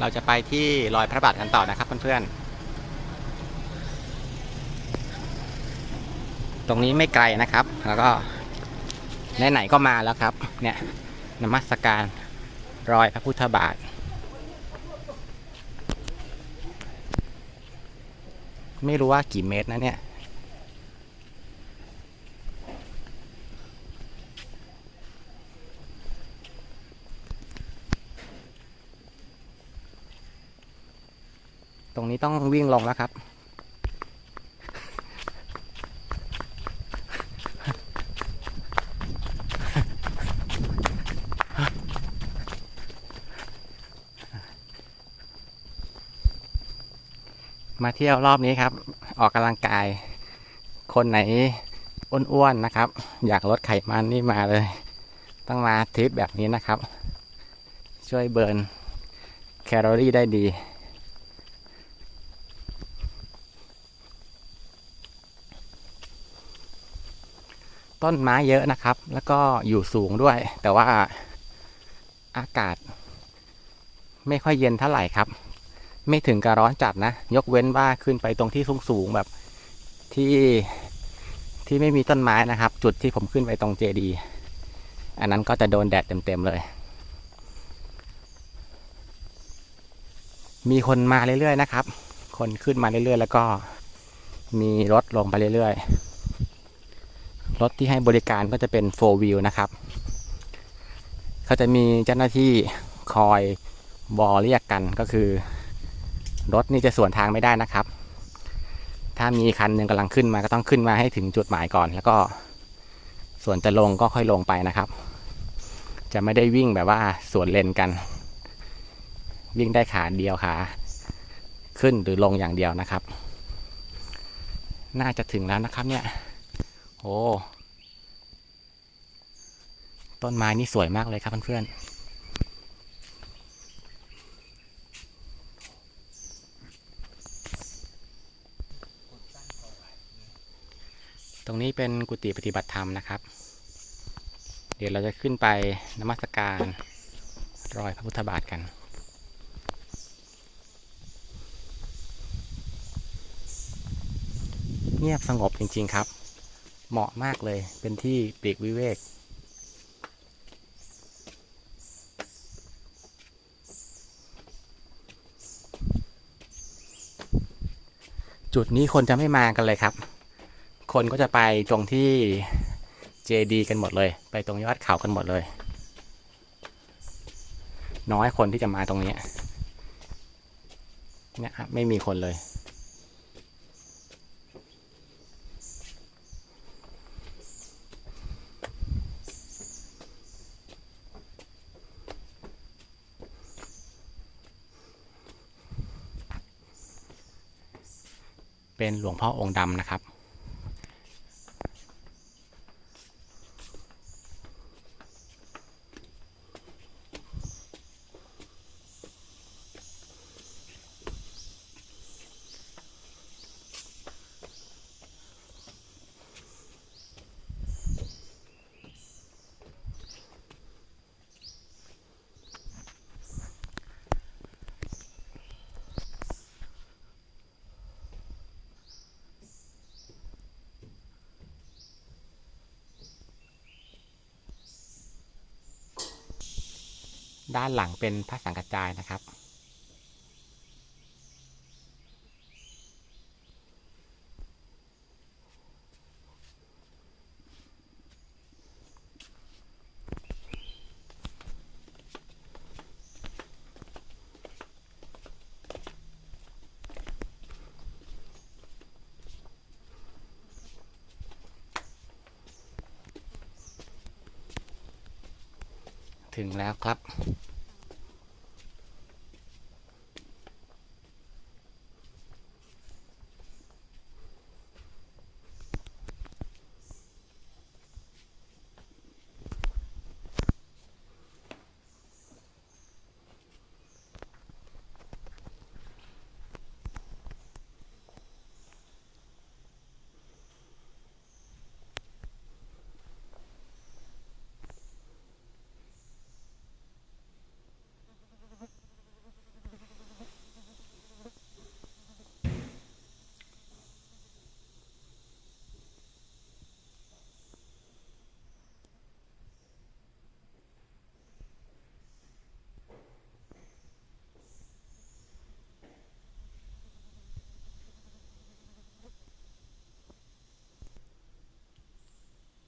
เราจะไปที่รอยพระบาทกันต่อนะครับเพื่อนๆ ตรงนี้ไม่ไกลนะครับ แล้วก็ไหนๆก็มาแล้วครับ เนี่ยนมัสการรอยพระพุทธบาท ไม่รู้ว่ากี่เมตรนะเนี่ย ต้องวิ่งลงแล้วครับ มาเที่ยวรอบนี้ครับ ออกกำลังกาย คนไหนอ้วนๆนะครับ อยากลดไขมันนี่มาเลย ต้องมาทริปแบบนี้นะครับ ช่วยเบิร์นแคลอรี่ได้ดี ต้นไม้เยอะนะครับ แล้วก็อยู่สูงด้วย แต่ว่าอากาศ ไม่ค่อยเย็นเท่าไหร่ครับ ไม่ถึงกับร้อนจัดนะ ยกเว้นว่าขึ้นไปตรงที่สูงๆแบบที่ที่ไม่มีต้นไม้นะครับ จุดที่ผมขึ้นไปตรงเจดี อันนั้นก็จะโดนแดดเต็มๆเลย มีคนมาเรื่อยๆนะครับ คนขึ้นมาเรื่อยๆ แล้วก็มีรถลงไปเรื่อยๆ รถที่ให้บริการก็จะเป็น 4 wheel นะครับ เขาจะมีเจ้าหน้าที่คอยบอเรียกกันก็คือ รถนี่จะสวนทางไม่ได้นะครับ ถ้ามีคันหนึ่งกำลังขึ้นมาก็ต้องขึ้นมาให้ถึงจุดหมายก่อน แล้วก็ส่วนจะลงก็ค่อยลงไปนะครับ จะไม่ได้วิ่งแบบว่าสวนเลนกัน วิ่งได้ขาเดียวขาขึ้นหรือลงอย่างเดียวนะครับ น่าจะถึงแล้วนะครับเนี่ย โอ้ ต้นไม้นี่สวยมากเลยครับเพื่อนๆตรงนี้เป็นกุฏิปฏิบัติธรรมนะครับ เดี๋ยวเราจะขึ้นไปนมัสการรอยพระพุทธบาทกัน เงียบสงบจริงๆครับ เหมาะมากเลยเป็นที่ปีกวิเวก จุดนี้คนจะไม่มากันเลยครับ คนก็จะไปตรงที่เจดีกันหมดเลย ไปตรงยอดเขากันหมดเลย น้อยคนที่จะมาตรงนี้เนี่ยไม่มีคนเลย เป็นหลวงพ่อองค์ดำนะครับ ด้านหลังเป็นพระสังกัจจายนะครับ ถึงแล้วครับ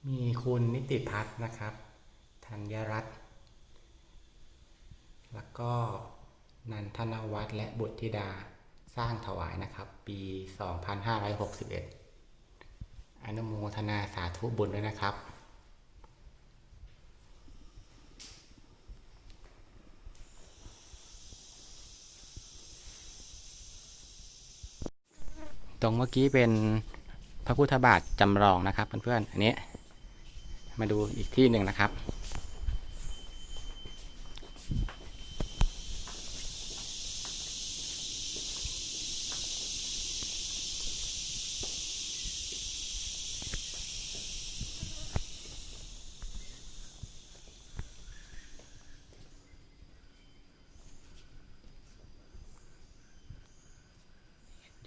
อ คุณนิติพัฒน์นะครับธัญรัตน์แล้วก็นันทนวัฒน์และบุตรธิดาสร้างถวายนะครับ ปี 2561 อนุโมทนาสาธุบุญด้วยนะครับตรงเมื่อกี้เป็นพระพุทธบาทจำลองนะครับเพื่อนๆ อันนี้ มาดูอีกที่หนึ่งนะครับ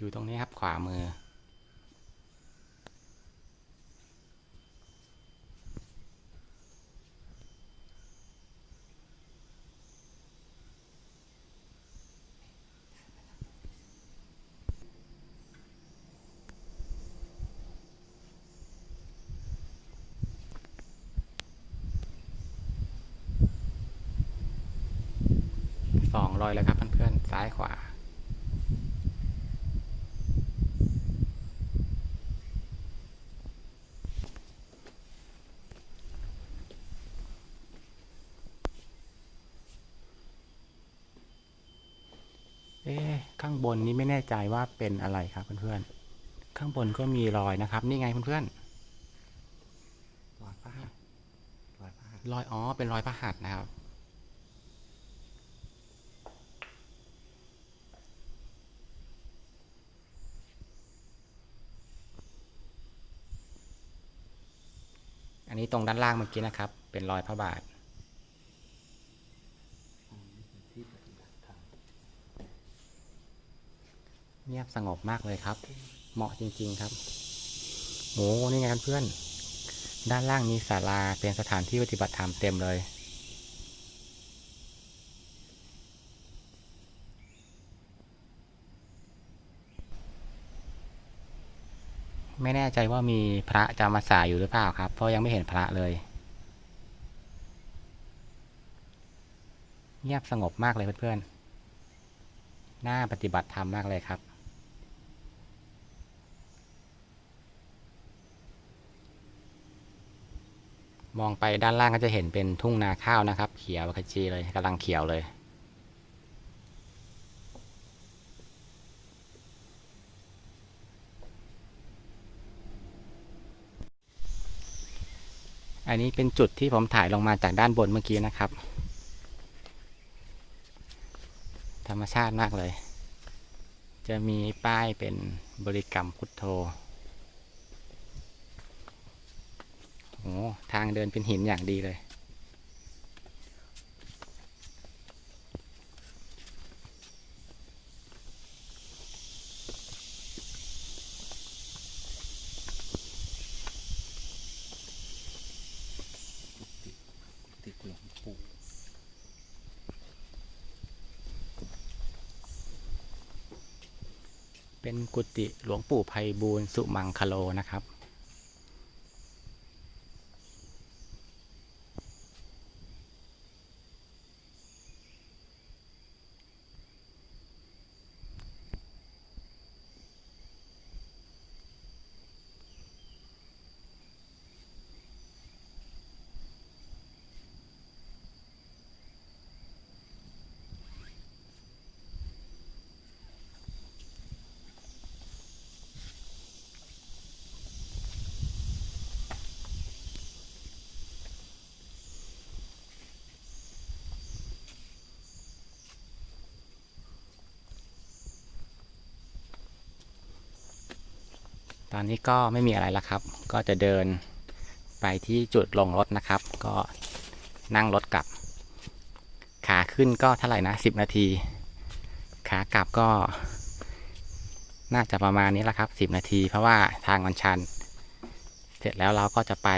อยู่ตรงนี้ครับขวามือ รอยแล้วครับเพื่อนๆซ้ายขวา เอ๊ะข้างบนนี้ไม่แน่ใจว่าเป็นอะไรครับเพื่อนๆ ข้างบนก็มีรอยนะครับ นี่ไงเพื่อนรอยพระหัตถ์รอยพระหัตถ์ๆรอยอ๋อเป็นรอยพระหัตถ์นะครับ นนี้ตรงด้านล่างเมื่อกี้นะครับ เป็นรอยพระบาท เงียบสงบมากเลยครับ เหมาะจริง ๆครับโอ้นี่ไงเพื่อน ด้านล่างมีศาลาเป็นสถานที่ปฏิบัติธรรมเต็มเลย ไม่แน่ใจว่ามีพระจำพรรษาอยู่หรือเปล่าครับ เพราะยังไม่เห็นพระเลย เงียบสงบมากเลยเพื่อนๆ น่าปฏิบัติธรรมมากเลยครับ มองไปด้านล่างก็จะเห็นเป็นทุ่งนาข้าวนะครับ เขียวขจีเลยกำลังเขียวเลย อันนี้เป็นจุดที่ผมถ่ายลงมาจากด้านบนเมื่อกี้นะครับ ธรรมชาติมากเลย จะมีป้ายเป็นบริกรรมพุทโธโอ้ทางเดินเป็นหินอย่างดีเลย ติดหลวงปู่เป็นกุฏิหลวงปู่ไพบูลสุมังคโลนะครับ ตอนนี้ก็ไม่มีอะไรแล้วครับ ก็จะเดินไปที่จุดลงรถนะครับ ก็นั่งรถกลับ ขาขึ้นก็เท่าไหร่นะสิบนาที ขากลับก็ น่าจะประมาณนี้แหละครับสิบนาที เพราะว่าทางมันชัน เสร็จแล้วเราก็จะไป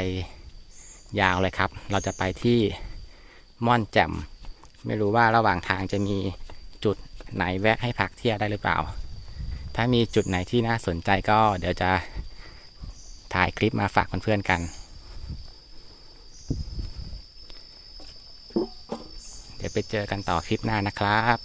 ยาวเลยครับ เราจะไปที่ม่อนแจ่ม ไม่รู้ว่าระหว่างทางจะมีจุดไหนแวะให้พักเที่ยวได้หรือเปล่า ถ้ามีจุดไหนที่น่าสนใจก็เดี๋ยวจะถ่ายคลิปมาฝากเพื่อนๆกัน เดี๋ยวไปเจอกันต่อคลิปหน้านะครับ